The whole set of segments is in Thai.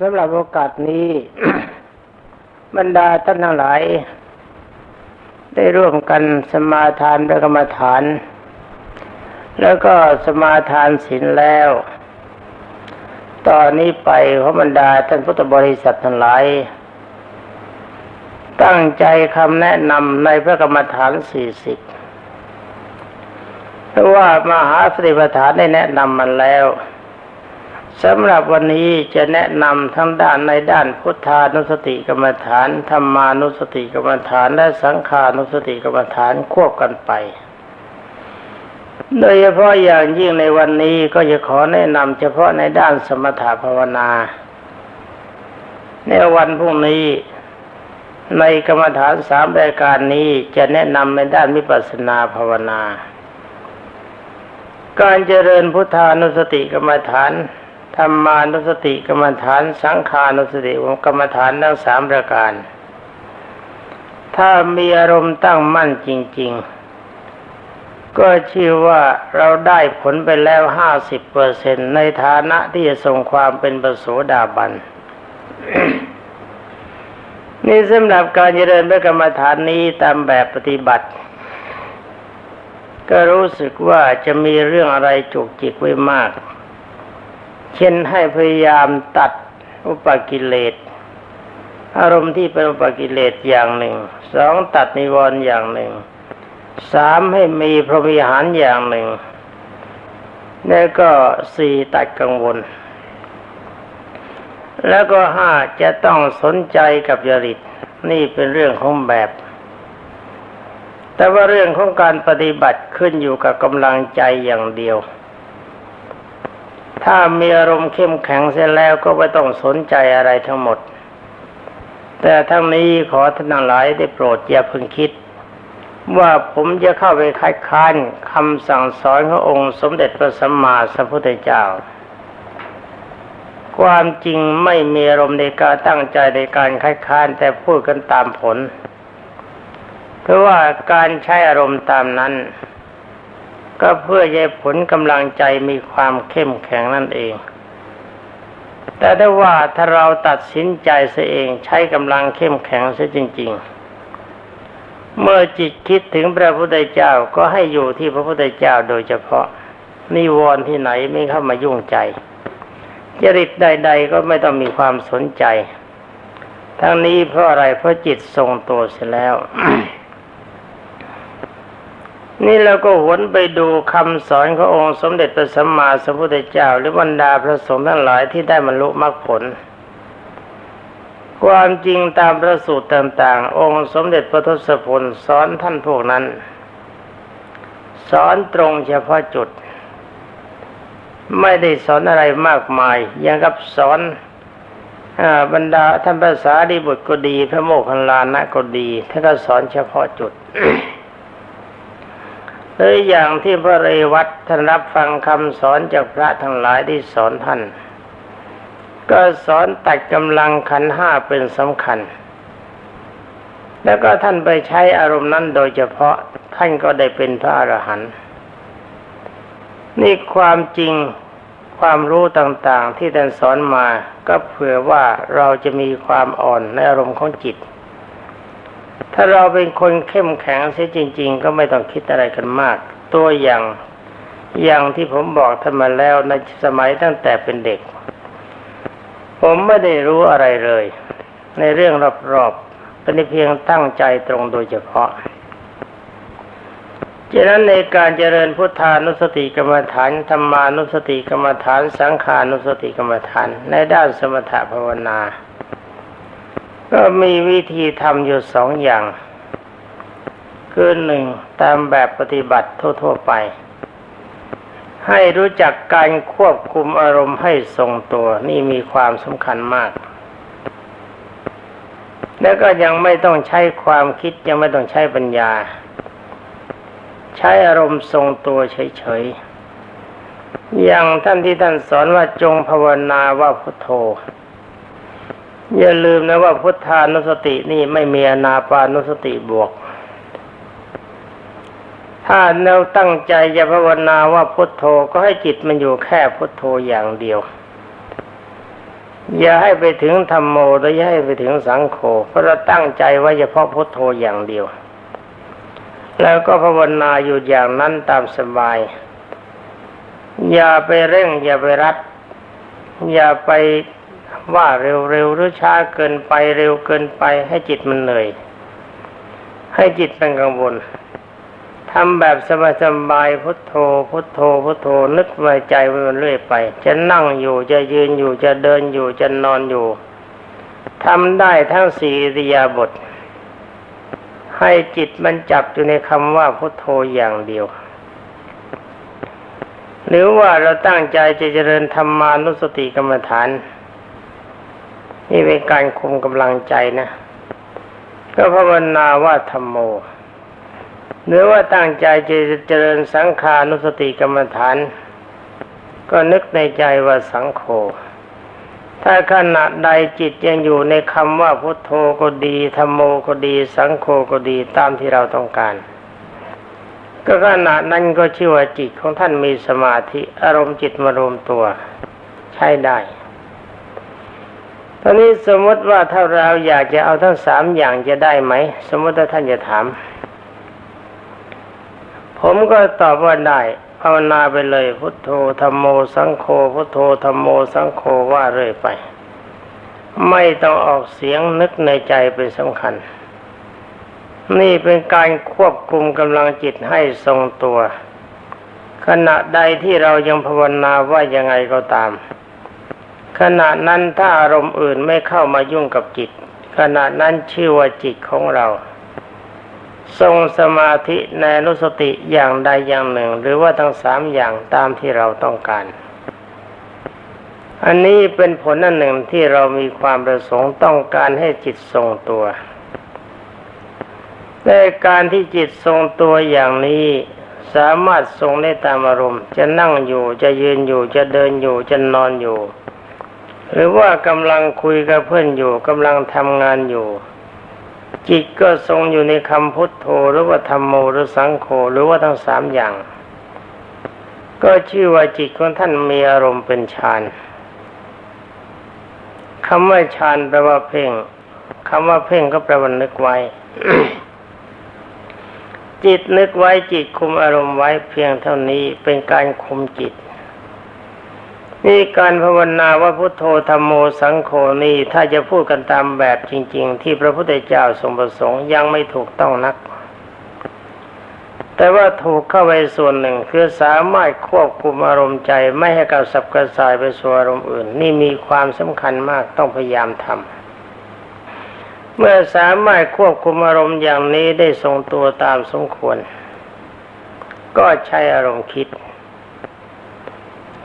สำหรับโอกาสนี้ บรรดาท่านทั้งหลาย ได้ร่วมกันสมาทานพระกรรมฐาน แล้วก็สมาทานศีลแล้ว ตอนนี้ไปขอบรรดาท่านพุทธบริษัททั้งหลาย ตั้งใจคำแนะนำในพระกรรมฐานสี่สิบเพราะว่ามหาสติปัฏฐานได้แนะนำมันแล้ว สำหรับวันนี้จะแนะนำทั้งด้านในด้านพุทธานุสติกรรมฐานธรรมานุสติกรรมฐานและสังขานุสติกรรมฐานควบกันไป โดยเฉพาะอย่างยิ่งในวันนี้ก็จะขอแนะนำเฉพาะในด้านสมถภาวนา ในวันพรุ่งนี้ ในกรรมฐานสามรายการนี้จะแนะนำในด้านวิปัสสนาภาวนา การเจริญพุทธานุสติกรรมฐาน รรมานุสติกรรมฐานสังขานุสติกรรมฐานทั้งสามประการ ถ้ามีอารมณ์ตั้งมั่นจริง ๆ ก็ชื่อว่าเราได้ผลไปแล้วห้าสิบเปอร์เซ็นในฐานะที่จะส่งความเป็นประโสดาบัน นี่สำหรับการเจริญพระกรรมฐานนี้ตามแบบปฏิบัติก็รู้สึกว่าจะมีเรื่องอะไรจุกจิกไว้มาก เช่นให้พยายามตัดอุปกิเลสอารมณ์ที่เป็นอุปกิเลสอย่างหนึ่งสองตัดนิวรณ์อย่างหนึ่งสามให้มีพรหมิหารอย่างหนึ่งแล้วก็สี่ตัดกังวล แล้วก็ห้าจะต้องสนใจกับจริตนี่เป็นเรื่องของแบบ แต่ว่าเรื่องของการปฏิบัติขึ้นอยู่กับกำลังใจอย่างเดียว ถ้ามีอารมณ์เข้มแข็งเสร็จแล้วก็ไม่ต้องสนใจอะไรทั้งหมด แต่ทั้งนี้ขอท่านหลายได้โปรดอย่าเพิ่งคิด ว่าผมจะเข้าไปคัดค้านคำสั่งสอนขององค์สมเด็จพระสัมมาสัมพุทธเจ้า ความจริงไม่มีอารมณ์ในการตั้งใจในการคัดค้านแต่พูดกันตามผลเพราะว่าการใช้อารมณ์ตามนั้น ก็เพื่อให้ผลกำลังใจมีความเข้มแข็งนั่นเอง แต่ถ้าว่าถ้าเราตัดสินใจเสียเองใช้กำลังเข้มแข็งเสียจริง ๆ เมื่อจิตคิดถึงพระพุทธเจ้าก็ให้อยู่ที่พระพุทธเจ้าโดยเฉพาะนิวรณ์ที่ไหนไม่เข้ามายุ่งใจ จริตใด ๆ ก็ไม่ต้องมีความสนใจ ทั้งนี้เพราะอะไรเพราะจิตทรงตัวเสียแล้ว นี่เราก็หวนไปดูคำสอนขององค์สมเด็จพระสัมมาสัมพุทธเจ้า หรือบรรดาพระสงฆ์ทั้งหลายที่ได้บรรลุมรรคผล ความจริงตามพระสูตรต่าง ๆ องค์สมเด็จพระทศพลสอนท่านพวกนั้น สอนตรงเฉพาะจุด ไม่ได้สอนอะไรมากมายอย่างกับสอนอบรรดาท่านภาษาดีบุตรก็ดี พระโมคคัลลานะก็ดีท่านก็สอนเฉพาะจุด หรืออย่างที่พระเรวัตท่านรับฟังคำสอนจากพระทั้งหลายที่สอนท่าน ก็สอนตัดกำลังขันห้าเป็นสำคัญ แล้วก็ท่านไปใช้อารมณ์นั้นโดยเฉพาะท่านก็ได้เป็นพระอรหันต์นี่ความจริงความรู้ต่างๆ ที่ท่านสอนมา ก็เผื่อว่าเราจะมีความอ่อนในอารมณ์ของจิต ถ้าเราเป็นคนเข้มแข็งเสียจริง ๆ ก็ไม่ต้องคิดอะไรกันมาก ตัวอย่างอย่างที่ผมบอกท่านมาแล้วในสมัยตั้งแต่เป็นเด็ก ผมไม่ได้รู้อะไรเลย ในเรื่องรอบๆเป็นเพียงตั้งใจตรงโดยเฉพาะฉะนั้นในการเจริญพุทธานุสติกรรมฐานธรรมานุสติกรรมฐาน สังขานุสติกรรมฐาน ในด้านสมถภาวนา ก็มีวิธีทำอยู่สองอย่าง คือหนึ่งตามแบบปฏิบัติทั่ว ๆ ไป ให้รู้จักการควบคุมอารมณ์ให้ทรงตัวนี่มีความสำคัญมาก แล้วก็ยังไม่ต้องใช้ความคิดยังไม่ต้องใช้ปัญญา ใช้อารมณ์ทรงตัวเฉยๆอย่างท่านที่ท่านสอนว่าจงภาวนาว่าพุทโธ อย่าลืมนะว่าพุทธานุสตินี่ไม่มีอนาปานุสติบวก ถ้าเราตั้งใจจะภาวนาว่าพุทโธก็ให้จิตมันอยู่แค่พุทโธอย่างเดียว อย่าให้ไปถึงธรรมโมและอย่าให้ไปถึงสังโฆเพราะเราตั้งใจไว้เฉพาะพุทโธอย่างเดียว แล้วก็ภาวนาอยู่อย่างนั้นตามสบาย อย่าไปเร่ง อย่าไปรัด อย่าไป ว่าเร็วๆหรือช้าเกินไปเร็วเกินไปให้จิตมันเหนื่อย ให้จิตเป็นกังวลทำแบบสบายๆพุทโธ พุทโธ พุทโธ นึกไว้ใจไว้มันเรื่อยไป จะนั่งอยู่จะยืนอยู่จะเดินอยู่จะนอนอยู่ทำได้ทั้งสี่อิริยาบถให้จิตมันจับอยู่ในคำว่าพุทโธอย่างเดียว หรือว่าเราตั้งใจจะเจริญธรรมานุสติกรรมฐาน นี่เป็นการคุมกำลังใจนะ ก็ภาวนาว่าธรรมโมหรือว่าตั้งใจจะเจริญสังขานุสติกรรมฐาน ก็นึกในใจว่าสังโฆถ้าขณะใดจิตยังอยู่ในคำว่าพุทโธก็ดีธรรมโมก็ดี สังโฆก็ดีตามที่เราต้องการ ก็ขณะนั้นก็ชื่อว่าจิตของท่านมีสมาธิอารมณ์จิตมารวมตัว ใช้ได้ ตอนนี้สมมติว่าถ้าเราอยากจะเอาทั้งสามอย่างจะได้ไหม สมมติถ้าท่านจะถาม ผมก็ตอบว่าได้ภาวนาไปเลย พุทโธธรรมโมสังโฆพุทโธธรรมโมสังโฆว่าเรื่อยไป ไม่ต้องออกเสียงนึกในใจเป็นสำคัญ นี่เป็นการควบคุมกำลังจิตให้ทรงตัว ขณะใดที่เรายังภาวนาว่ายังไงก็ตาม ขณะนั้นถ้าอารมณ์อื่นไม่เข้ามายุ่งกับจิต ขณะนั้นชื่อว่าจิตของเรา ทรงสมาธิในนุสติอย่างใดอย่างหนึ่ง หรือว่าทั้งสามอย่างตามที่เราต้องการ อันนี้เป็นผลอันหนึ่งที่เรามีความประสงค์ต้องการให้จิตทรงตัวในการที่จิตทรงตัวอย่างนี้สามารถทรงได้ตามอารมณ์ จะนั่งอยู่จะยืนอยู่จะเดินอยู่จะนอนอยู่ หรือว่ากำลังคุยกับเพื่อนอยู่กำลังทำงานอยู่ จิตก็ทรงอยู่ในคำพุทโธหรือว่าธรรมโมหรือสังโฆหรือว่าทั้งสามอย่าง ก็ชื่อว่าจิตของท่านมีอารมณ์เป็นฌานคำว่าฌานแปลว่าเพ่งคำว่าเพ่งก็แปลว่านึกไว้ จิตนึกไว้จิตคุมอารมณ์ไว้เพียงเท่านี้เป็นการคุมจิต นี่การภาวนาว่าพุทโธธรรมโมสังโฆนี่ถ้าจะพูดกันตามแบบจริง ๆ ที่พระพุทธเจ้าทรงประสงค์ยังไม่ถูกต้องนัก แต่ว่าถูกเข้าไปส่วนหนึ่งคือสามารถควบคุมอารมณ์ใจไม่ให้กระสับกระส่ายไปสู่อารมณ์อื่น นี่มีความสำคัญมากต้องพยายามทำเมื่อสามารถควบคุมอารมณ์อย่างนี้ได้ทรงตัวตามสมควร ก็ใช้อารมณ์คิด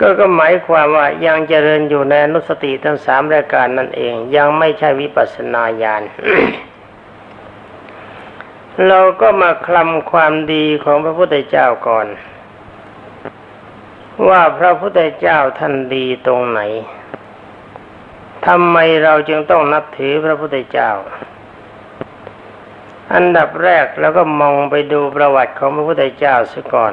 ก็ก็หมายความว่ายังเจริญอยู่ในอนุสติทั้งสามรายการนั่นเอง ยังไม่ใช่วิปัสสนาญาณเราก็มาคลำความดีของพระพุทธเจ้าก่อน ว่าพระพุทธเจ้าท่านดีตรงไหนทำไมเราจึงต้องนับถือพระพุทธเจ้า อันดับแรกแล้วก็มองไปดูประวัติของพระพุทธเจ้าซะก่อน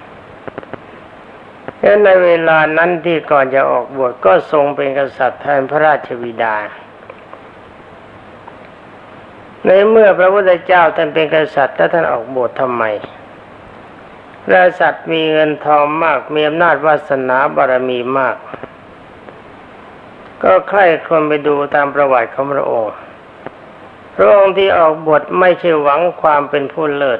และในเวลานั้นที่ก่อนจะออกบวชก็ทรงเป็นกษัตริย์แทนพระราชบิดา ในเมื่อพระพุทธเจ้าท่านเป็นกษัตริย์แล้วท่านออกบวชทำไมกษัตริย์มีเงินทองมากมีอำนาจวาสนาบารมีมาก ก็ใครครวญไปดูตามประวัติของพระองค์ระองค์ที่ออกบทไม่ใช่หวังความเป็นผู้เลิศ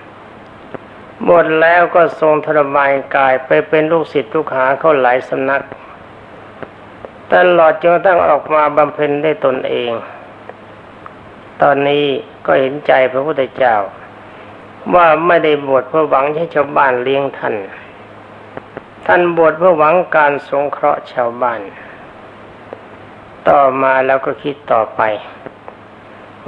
ชบวชแล้วก็ทรงทรมานกายไปเป็นลูกศิษย์ลูกหาเข้าหลายสำนัก ตลอดจนกระทั่งออกมาบำเพ็ญได้ตนเอง ตอนนี้ก็เห็นใจพระพุทธเจ้า ว่าไม่ได้บวชเพื่อหวังให้ชาวบ้านเลี้ยงท่าน ท่านบวชเพื่อหวังการสงเคราะห์ชาวบ้าน ต่อมาแล้วก็คิดต่อไป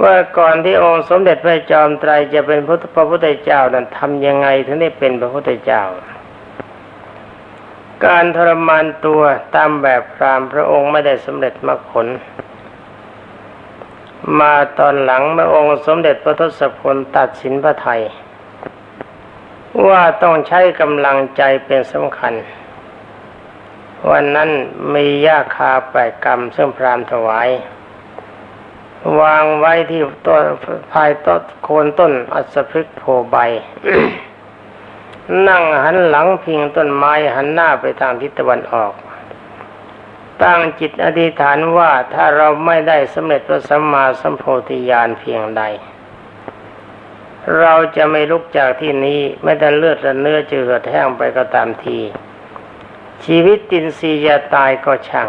ว่าก่อนที่องค์สมเด็จพระจอมไตรจะเป็นพระพุทธเจ้านั้นทำยังไงถึงได้เป็นพระพุทธเจ้า การทรมานตัวตามแบบพรามพระองค์ไม่ได้สำเร็จมรรคผลมาตอนหลังเมื่อองค์สมเด็จพระทศพลตัดสินพระไทย ว่าต้องใช้กำลังใจเป็นสำคัญ วันนั้นมียาคาแปดกรรมซึ่งพรามถวาย วางไว้ที่ต้นภายต้นโคนต้นอัศพฤกษ์โพใบ นั่งหันหลังพิงต้นไม้หันหน้าไปทางทิศตะวันออก ตั้งจิตอธิษฐานว่าถ้าเราไม่ได้สำเร็จพระสัมมาสัมโพธิญาณเพียงใด เราจะไม่ลุกจากที่นี้ไม่แต่เลือดและเนื้อจะเหือดแห้งไปก็ตามที ชีวิตตินทรีจะตายก็ช่าง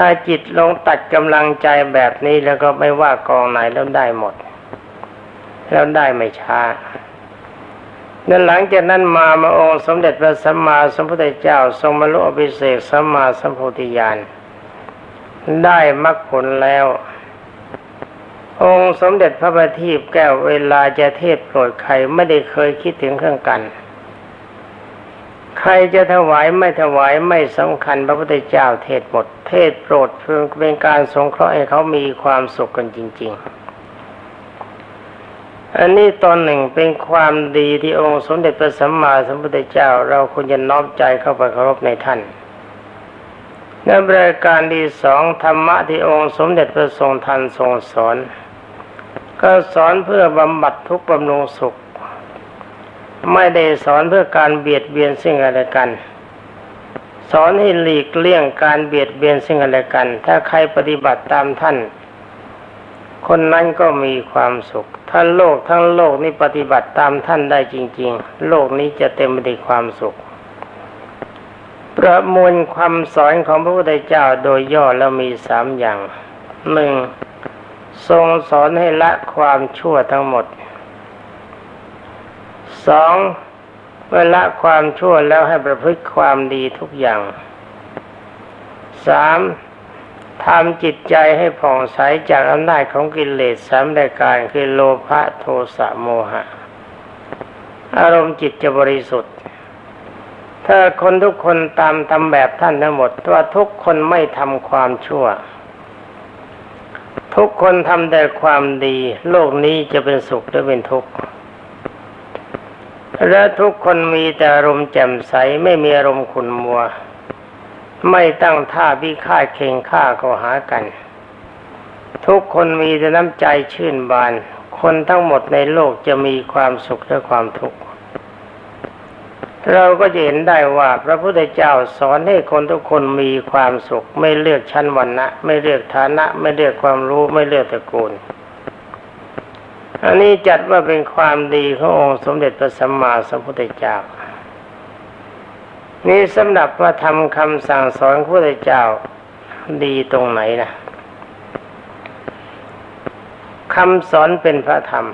ถ้าจิตลงตัดกำลังใจแบบนี้แล้วก็ไม่ว่ากองไหนแล้วได้หมด แล้วได้ไม่ช้านั้นหลังจากนั้นมามาองค์สมเด็จพระสัมมาสัมพุทธเจ้า ทรงมรรลุอภิเศกสัมมาสัมโพธิญาณได้มรรคผลแล้ว องค์สมเด็จพระบัณฑิตแก้วเวลาจะเทศโปรดใครไม่ได้เคยคิดถึงเครื่องกัน ใครจะถวายไม่ถวายไม่สำคัญพระพุทธเจ้าเทศหมด เทศโปรดเพื่อเป็นการสงเคราะห์ให้เขามีความสุขกันจริง ๆ อันนี้ตอนหนึ่งเป็นความดีที่องค์สมเด็จพระสัมมาสัมพุทธเจ้า เราควรจะน้อมใจเข้าไปเคารพในท่านในบริการที่สองธรรมะที่องค์สมเด็จพระทรงทันทรงสอน ก็สอนเพื่อบำบัดทุกข์บำรุงสุข ไม่ได้สอนเพื่อการเบียดเบียนซึ่งกันและกัน สอนให้หลีกเลี่ยงการเบียดเบียนซึ่งกันและกัน ถ้าใครปฏิบัติตามท่าน คนนั้นก็มีความสุข ถ้าโลกทั้งโลกนี้ปฏิบัติตามท่านได้จริง ๆ โลกนี้จะเต็มไปด้วยความสุข ประมวลความสอนของพระพุทธเจ้าโดยย่อแล้วมีสามอย่างหนึ่งทรงสอนให้ละความชั่วทั้งหมด สองเมื่อละความชั่วแล้วให้ประพฤติความดีทุกอย่างสามทำจิตใจให้ผ่องใสจากอำนาจของกิเลสสามรายการคือโลภะโทสะโมหะ อารมณ์จิตจะบริสุทธิ์ ถ้าคนทุกคนตามทำแบบท่านทั้งหมดว่าทุกคนไม่ทำความชั่ว ทุกคนทำแต่ความดี โลกนี้จะเป็นสุขหรือเป็นทุกข์ และทุกคนมีแต่อารมณ์แจ่มใสไม่มีอารมณ์ขุนมัว ไม่ตั้งท่าพิฆาตเข่งฆ่าก็หากัน ทุกคนมีแต่น้ำใจชื่นบาน คนทั้งหมดในโลกจะมีความสุขและความทุกข์เราก็จะเห็นได้ว่าพระพุทธเจ้าสอนให้คนทุกคนมีความสุข ไม่เลือกชั้นวรรณะ ไม่เลือกฐานะ ไม่เลือกความรู้ไม่เลือกตระกูล อันนี้จัดว่าเป็นความดีขององค์สมเด็จพระสัมมาสัมพุทธเจ้า นี่สำหรับว่าทำคำสั่งสอนพระพุทธเจ้าดีตรงไหนนะคำสอนเป็นพระธรรม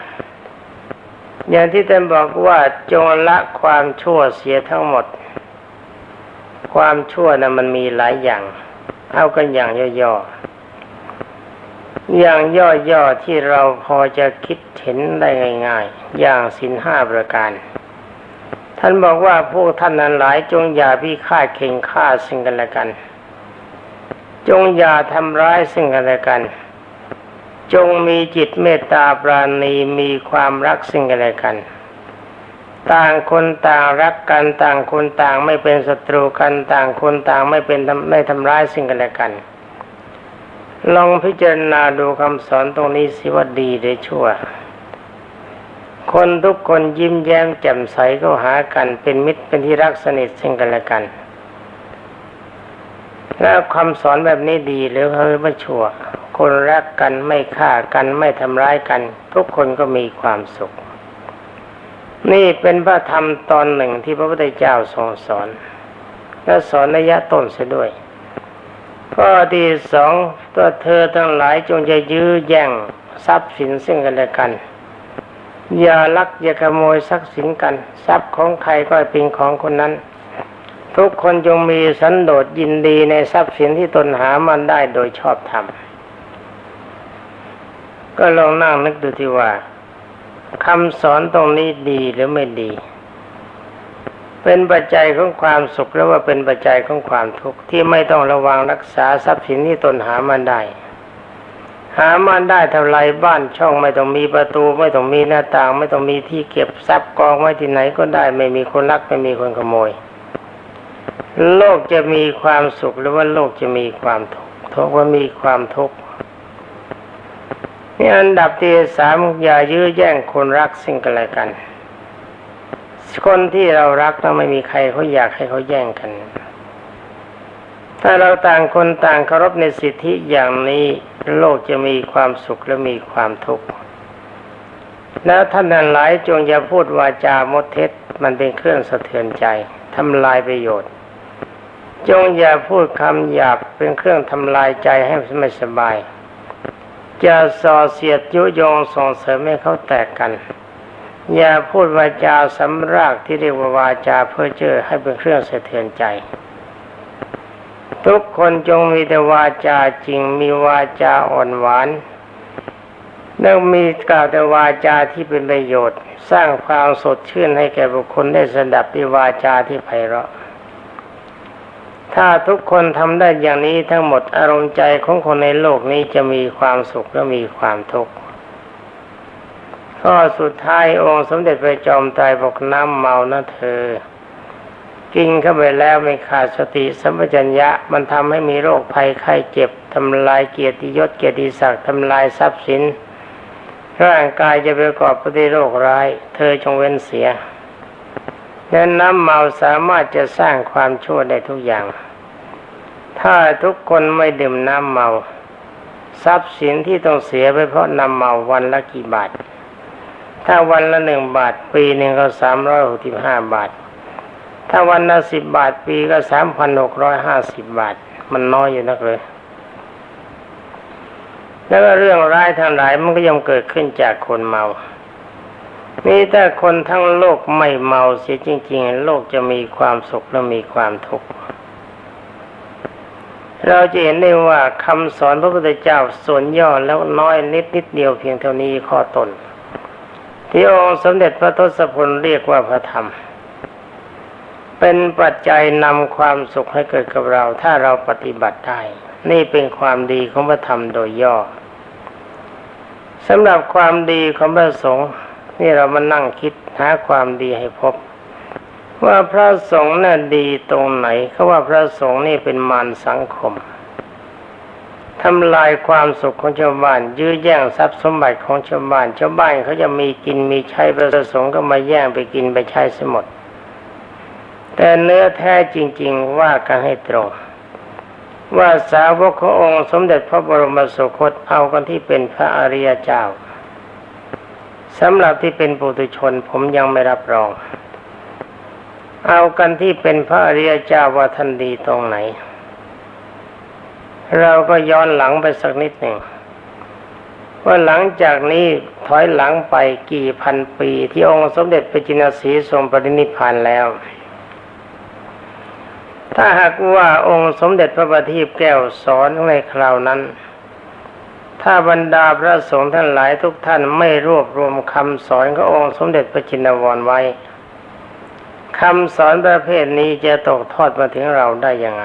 อย่างที่ท่านบอกว่าจงละความชั่วเสียทั้งหมด ความชั่วนะ่ะมันมีหลายอย่าง เอากันอย่างย่อๆ อย่างย่อๆที่เราพอจะคิดเห็นได้ง่ายๆ อย่างสินห้าประการ ท่านบอกว่าพวกท่านนั้นหลายจงอย่าพิฆาตเข่งฆ่าซึ่งกันและกัน จงอย่าทำร้ายซึ่งกันและกัน จงมีจิตเมตตาปราณีมีความรักซึ่งกันและกัน ต่างคนต่างรักกันต่างคนต่างไม่เป็นศัตรูกันต่างคนต่างไม่เป็นไม่ทำร้ายซึ่งกันและกัน ลองพิจารณาดูคำสอนตรงนี้สิว่าดีหรือชั่ว คนทุกคนยิ้มแย้มแจ่มใสก็หากันเป็นมิตรเป็นที่รักสนิทซึ่งกันและกัน แล้วคำสอนแบบนี้ดีหรือเฮ้ยว่าชั่ว คนรักกันไม่ฆ่ากันไม่ทำร้ายกัน ทุกคนก็มีความสุข นี่เป็นพระธรรมตอนหนึ่งที่พระพุทธเจ้าทรงสอน และสอนระยะต้นเสียด้วย ข้อที่สองตัวเธอทั้งหลายจงจะยื้อแย่งทรัพย์สินซึ่งกันและกัน อย่าลักอย่าขโมยทรัพย์สินกัน ทรัพย์ของใครก็เป็นของคนนั้น ทุกคนจงมีสันโดษยินดีในทรัพย์สินที่ตนหามันได้โดยชอบธรรมก็ลองนั่งนึกดูที่ว่าคำสอนตรงนี้ดีหรือไม่ดี เป็นปัจจัยของความสุขหรือว่าเป็นปัจจัยของความทุกข์ที่ไม่ต้องระวังรักษาทรัพย์สินที่ตนหามันได้ หามันได้เท่าไรบ้านช่องไม่ต้องมีประตู ไม่ต้องมีหน้าต่าง ไม่ต้องมีที่เก็บทรัพย์กองไว้ที่ไหนก็ได้ ไม่มีคนรักไม่มีคนขโมย โลกจะมีความสุขหรือว่าโลกจะมีความทุกข์ทุกว่ามีความทุกข์นี่อันดับที่สามอย่ายื้อแย่งคนรักสิ่งกันและกัน คนที่เรารักแล้วไม่มีใครเขาอยากให้เขาแย่งกัน ถ้าเราต่างคนต่างเคารพในสิทธิอย่างนี้โลกจะมีความสุขและมีความทุกข์แล้วท่านนั้นหลายจงอย่าพูดวาจามดเท็จมันเป็นเครื่องสะเทือนใจทำลายประโยชน์ จงอย่าพูดคำหยาบเป็นเครื่องทำลายใจให้ไม่สบายจะส่อเสียดยุยงส่งเสริมให้เขาแตกกัน อย่าพูดวาจาสำรากที่เรียกว่าวาจาเพื่อเจอให้เป็นเครื่องสะเทือนใจ ทุกคนจงมีแต่วาจาจริงมีวาจาอ่อนหวานแล้วมีกล่าวแต่วาจาที่เป็นประโยชน์ สร้างความสดชื่นให้แก่บุคคลได้สดับด้วยวาจาที่ไพเราะ ถ้าทุกคนทำได้อย่างนี้ทั้งหมดอารมณ์ใจของคนในโลกนี้จะมีความสุขและมีความทุกข์ ข้อสุดท้ายองค์สมเด็จพระจอมไตรบอกน้ำเมานะเธอ กินเข้าไปแล้วไม่ขาดสติสัมปชัญญะมันทำให้มีโรคภัยไข้เจ็บทำลายเกียรติยศเกียรติศักดิ์ทำลายทรัพย์สิน ร่างกายจะประกอบไปด้วยโรคร้าย เธอจงเว้นเสียและน้ำเมาสามารถจะสร้างความชั่วได้ทุกอย่าง ถ้าทุกคนไม่ดื่มน้ำเมา ทรัพย์สินที่ต้องเสียไปเพราะน้ำเมาวันละกี่บาท ถ้าวันละหนึ่งบาท ปีหนึ่งก็สามร้อยหกสิบห้าบาท ถ้าวันละสิบบาทปีก็สามพันหกร้อยห้าสิบบาท มันน้อยอยู่นักเลย แล้วก็เรื่องร้ายทั้งหลายมันก็ย่อมเกิดขึ้นจากคนเมานี่ถ้าคนทั้งโลกไม่เมาเสียจริง ๆ โลกจะมีความสุขและมีความทุกข์เราจะเห็นได้ว่าคำสอนพระพุทธเจ้าส่วนย่อแล้วน้อยนิดนิดเดียวเพียงเท่านี้ข้อตน ที่องค์สมเด็จพระทศพลเรียกว่าพระธรรม เป็นปัจจัยนำความสุขให้เกิดกับเรา ถ้าเราปฏิบัติได้ นี่เป็นความดีของพระธรรมโดยย่อสำหรับความดีของพระสงฆ์นี่เรามานั่งคิดหาความดีให้พบ ว่าพระสงฆ์น่ะดีตรงไหนเขาว่าพระสงฆ์นี่เป็นมารสังคม ทำลายความสุขของชาวบ้าน ยื้อแย่งทรัพย์สมบัติของชาวบ้านชาวบ้านเขาจะมีกินมีใช้พระสงฆ์ก็มาแย่งไปกินไปใช้สมดแต่เนื้อแท้จริง ๆ ว่ากันให้ตรง ว่าสาวกขององค์สมเด็จพระบรมสุคตเอากันที่เป็นพระอริยเจ้าสำหรับที่เป็นปุถุชนผมยังไม่รับรอง เอากันที่เป็นพระอริยเจ้าว่าท่านดีตรงไหน เราก็ย้อนหลังไปสักนิดหนึ่งว่าหลังจากนี้ถอยหลังไปกี่พันปีที่องค์สมเด็จพระจินสีทรงปรินิพานแล้ว ถ้าหากว่าองค์สมเด็จพระบัณฑิตแก้วสอนในคราวนั้น ถ้าบรรดาพระสงฆ์ท่านหลายทุกท่านไม่รวบรวมคำสอนขององค์สมเด็จพระจินวรไว้คำสอนประเภทนี้จะตกทอดมาถึงเราได้ยังไง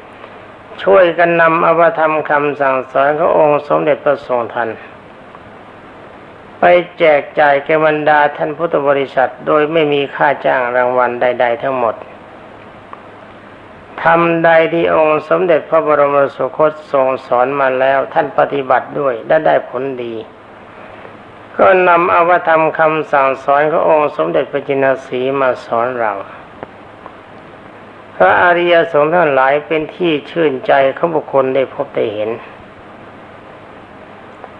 ช่วยกันนำอวธรรมคำสั่งสอนขององค์สมเด็จพระทรงทัน ไปแจกจ่ายแก่บรรดาท่านพุทธบริษัทโดยไม่มีค่าจ้างรางวัลใด ๆ ทั้งหมดทำใดที่องค์สมเด็จพระบรมสุคตทรงสอนมาแล้วท่านปฏิบัติด้วยและได้ผลดี ก็นำอวธรรมคำสั่งสอนขององค์สมเด็จพระจินสีมาสอนเรา พระอริยสงฆ์ทั้งหลายเป็นที่ชื่นใจของบุคคลได้พบได้เห็น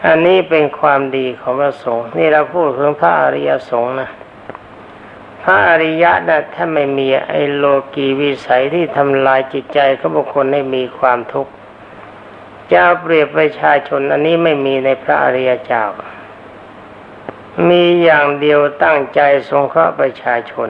อันนี้เป็นความดีของพระสงฆ์นี่เราพูดถึงพระอริยสงฆ์นะพระอริยะนะถ้าไม่มีไอโลกีวิสัยที่ทำลายจิตใจของบุคคลให้มีความทุกข์จะเปรียบประชาชนอันนี้ไม่มีในพระอริยเจ้า มีอย่างเดียวตั้งใจสงเคราะห์ประชาชน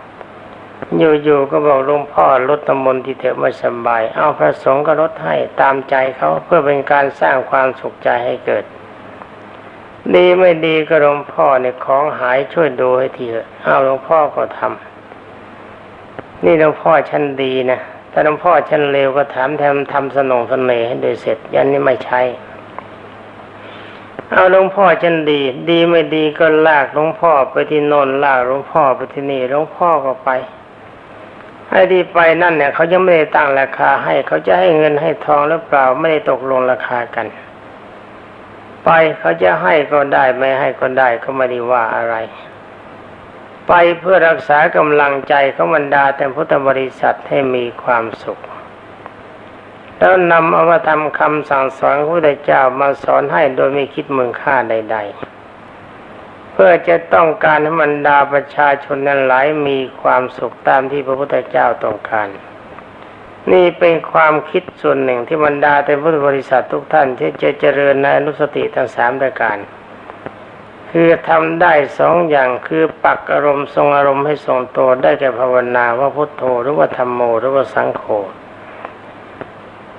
อยู่ๆก็บอกหลวงพ่อลดตมนที่เถอะไม่สบาย เอาพระสงฆ์ก็ลดให้ตามใจเขาเพื่อเป็นการสร้างความสุขใจให้เกิด ดีไม่ดีก็หลวงพ่อเนี่ยของหายช่วยดูให้ทีเถอะเอาหลวงพ่อก็ทำนี่หลวงพ่อฉันดีนะถ้าหลวงพ่อฉันเลวก็ถามแทมทำสนองสนเนให้โดยเสร็จยันนี้ไม่ใช่เอาหลวงพ่อฉันดี ดีไม่ดีก็ลากหลวงพ่อไปที่โนนลากหลวงพ่อไปที่นี่หลวงพ่อก็ไป ไอ้ที่ไปนั่นเนี่ยเขายังไม่ได้ตั้งราคาให้เขาจะให้เงินให้ทองหรือเปล่าไม่ได้ตกลงราคากัน ไปเขาจะให้ก็ได้ไม่ให้ก็ได้ก็ไม่ได้ว่าอะไร ไปเพื่อรักษากำลังใจของบรรดาแต่พุทธบริษัทให้มีความสุข แล้วนำเอามาทำคำสั่งสอนพระพุทธเจ้ามาสอนให้โดยไม่คิดมึงค่าใด ๆ พื่อจะต้องการให้บรรดาประชาชนนั้นหลายมีความสุขตามที่พระพุทธเจ้าต้องการ นี่เป็นความคิดส่วนหนึ่งที่บรรดาแต่พุทธบริษัททุกท่านที่จะเจริญในอนุสติทั้งสามรายการ คือทำได้สองอย่างคือปักอารมณ์ทรงอารมณ์ให้ทรงตัวได้แก่ภาวนาว่าพุทโธหรือว่าธรรมโมหรือว่าสังโฆ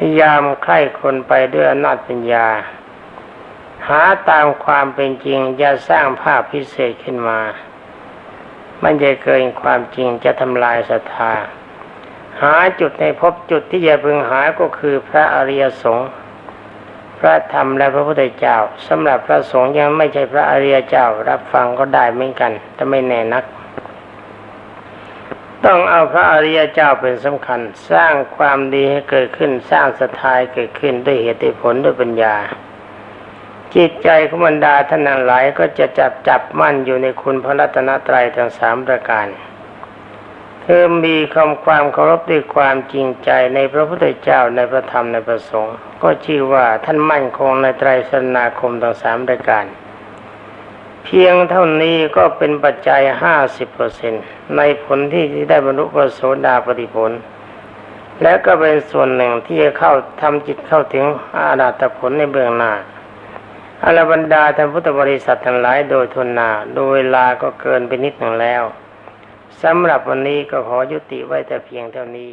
พยายามใคร่คนไปด้วยอำนาจปัญญา หาตามความเป็นจริงอย่าสร้างภาพพิเศษขึ้นมา มันจะเกินความจริงจะทำลายศรัทธา หาจุดในพบจุดที่จะพึงหาก็คือพระอริยสงฆ์พระธรรมและพระพุทธเจ้าสำหรับพระสงฆ์ยังไม่ใช่พระอริยเจ้ารับฟังก็ได้เหมือนกันแต่ไม่แน่นัก ต้องเอาพระอริยเจ้าเป็นสำคัญ สร้างความดีให้เกิดขึ้นสร้างสถายเกิดขึ้นด้วยเหตุผลด้วยปัญญา จิตใจของบรรดาท่านนั้นหลายก็จะจับจับมั่นอยู่ในคุณพระรัตนตรัยทั้งสามประการคือมีคำความเคารพด้วยความจริงใจในพระพุทธเจ้าในพระธรรมในพระสงฆ์ก็ชื่อว่าท่านมั่นคงในไตรสนาคมทั้งสามปรายการ เพียงเท่านี้ก็เป็นปัจจัยห้าสิบเปอร์เซ็นในผลที่ได้บรรลุพระโสดาปฏิผล และก็เป็นส่วนหนึ่งที่จะเข้าทำจิตเข้าถึงอาณาตผลในเบื้องหน้าอรบรรดาท่านพุทธบริษัททั้งหลายโดยทุนนาโดยเวลาก็เกินไปนิดหนึ่งแล้วสำหรับวันนี้ก็ขอยุติไว้แต่เพียงเท่านี้